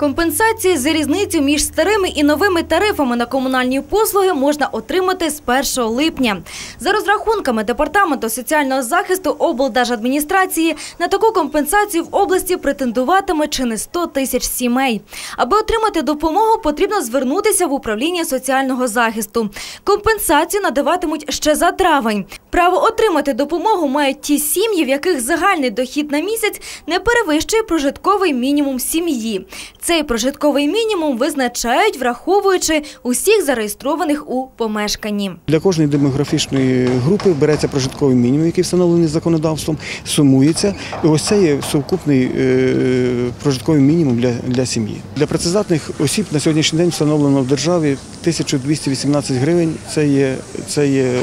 Компенсації за різницю між старими і новими тарифами на комунальні послуги можна отримати з 1 липня. За розрахунками Департаменту соціального захисту облдержадміністрації на таку компенсацію в області претендуватиме чи не 100 тисяч сімей. Аби отримати допомогу, потрібно звернутися в управління соціального захисту. Компенсацію надаватимуть ще за травень. Право отримати допомогу мають ті сім'ї, в яких загальний дохід на місяць не перевищує прожитковий мінімум сім'ї. Цей прожитковий мінімум визначають, враховуючи усіх зареєстрованих у помешканні. Для кожної демографічної групи береться прожитковий мінімум, який встановлений законодавством, сумується. І ось це є сукупний е, прожитковий мінімум для, для сім'ї. Для працездатних осіб на сьогоднішній день встановлено в державі 1218 гривень. Це є, це є е,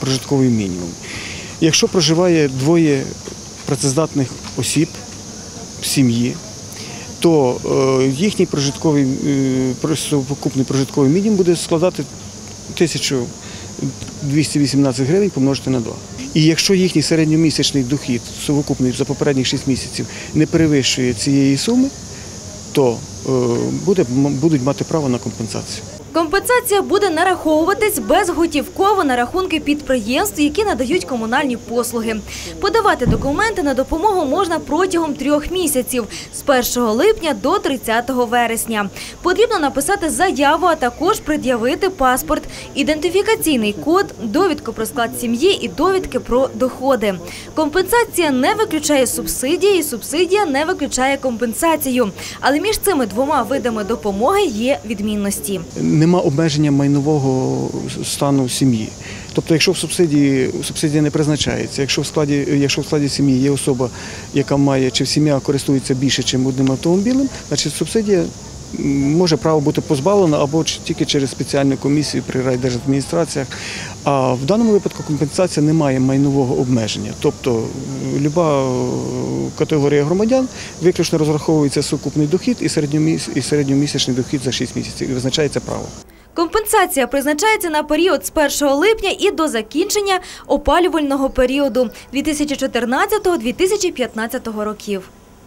прожитковий мінімум. Якщо проживає двоє працездатних осіб в сім'ї, то е, їхній прожитковий е, сукупний прожитковий мінімум буде складати 1218 гривень помножити на 2. І якщо їхній середньомісячний дохід совокупний за попередніх 6 місяців не перевищує цієї суми, то е, буде, будуть мати право на компенсацію. Компенсація буде нараховуватись безготівково на рахунки підприємств, які надають комунальні послуги. Подавати документи на допомогу можна протягом трьох місяців з 1 липня до 30 вересня. Потрібно написати заяву, а також пред'явити паспорт, ідентифікаційний код, довідку про склад сім'ї і довідки про доходи. Компенсація не виключає субсидії, і субсидія не виключає компенсацію. Але між цими двома видами допомоги є відмінності. Нема обмеження майнового стану сім'ї. Тобто, якщо в субсидії субсидія не призначається, якщо в складі, якщо в складі сім'ї є особа, яка має чи сім'я користується більше, ніж одним автомобілем, значить субсидія може право бути позбавлена або тільки через спеціальну комісію при райдержадміністраціях. А в даному випадку компенсація не має майнового обмеження. Тобто люба е, категорія громадян виключно розраховується сукупний дохід і середньомісячний дохід за 6 місяців і визначається право. Компенсація призначається на період з 1 липня і до закінчення опалювального періоду 2014-2015 років.